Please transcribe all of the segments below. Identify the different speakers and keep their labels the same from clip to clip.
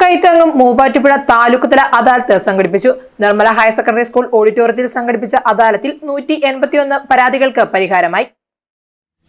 Speaker 1: കൈത്തങ്ങും മൂവാറ്റുപുഴ താലൂക്ക് തല അദാലത്ത് സംഘടിപ്പിച്ചു. Nirmala higher secondary school ഓഡിറ്റോറിയത്തിൽ സംഘടിപ്പിച്ച അദാലത്തിൽ നൂറ്റി എൺപത്തിയൊന്ന് പരാതികൾക്ക് പരിഹാരമായി.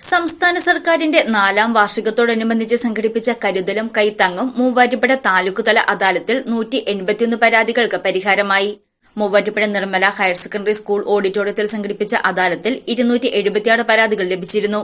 Speaker 2: സംസ്ഥാന സർക്കാരിന്റെ നാലാം വാർഷികത്തോടനുബന്ധിച്ച് സംഘടിപ്പിച്ച കരുതലും കൈത്താങ്ങും മൂവാറ്റുപുഴ താലൂക്ക് തല അദാലത്തിൽ നൂറ്റി എൺപത്തിയൊന്ന് പരാതികൾക്ക് പരിഹാരമായി. Muvattupuzha Nirmala higher secondary school ഓഡിറ്റോറിയത്തിൽ സംഘടിപ്പിച്ച അദാലത്തിൽ ഇരുന്നൂറ്റി എഴുപത്തിയാറ് പരാതികൾ ലഭിച്ചിരുന്നു.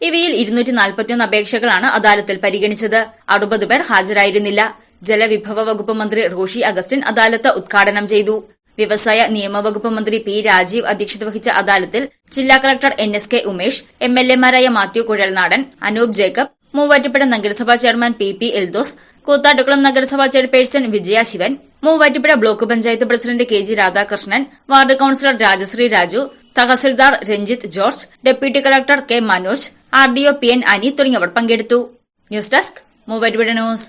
Speaker 2: ഇവയിൽ ഇരുന്നൂറ്റി നാൽപ്പത്തിയൊന്ന് അപേക്ഷകളാണ് അദാലത്തിൽ പരിഗണിച്ചത്. അറുപത് പേർ ഹാജരായിരുന്നില്ല. ജലവിഭവ വകുപ്പ് മന്ത്രി റോഷി അഗസ്റ്റിൻ അദാലത്ത് ഉദ്ഘാടനം ചെയ്തു. വ്യവസായ നിയമവകുപ്പ് മന്ത്രി പി രാജീവ് അധ്യക്ഷത വഹിച്ച അദാലത്തിൽ ജില്ലാ collector N S K Umesh M L എമാരായ Mathew Kuzhalnadan Anoop Jacob Muvattupuzha നഗരസഭാ chairman P P Eldhose Koothattukulam നഗരസഭാ chairperson Vijaya Sivan Muvattupuzha block panchayat president K G Radhakrishnan ward councillor Rajasree Raju tahsildar Ranjith George deputy collector K Manoj R D O P N Ani തുടങ്ങിയവർ പങ്കെടുത്തു. News desk Muvattupuzha news.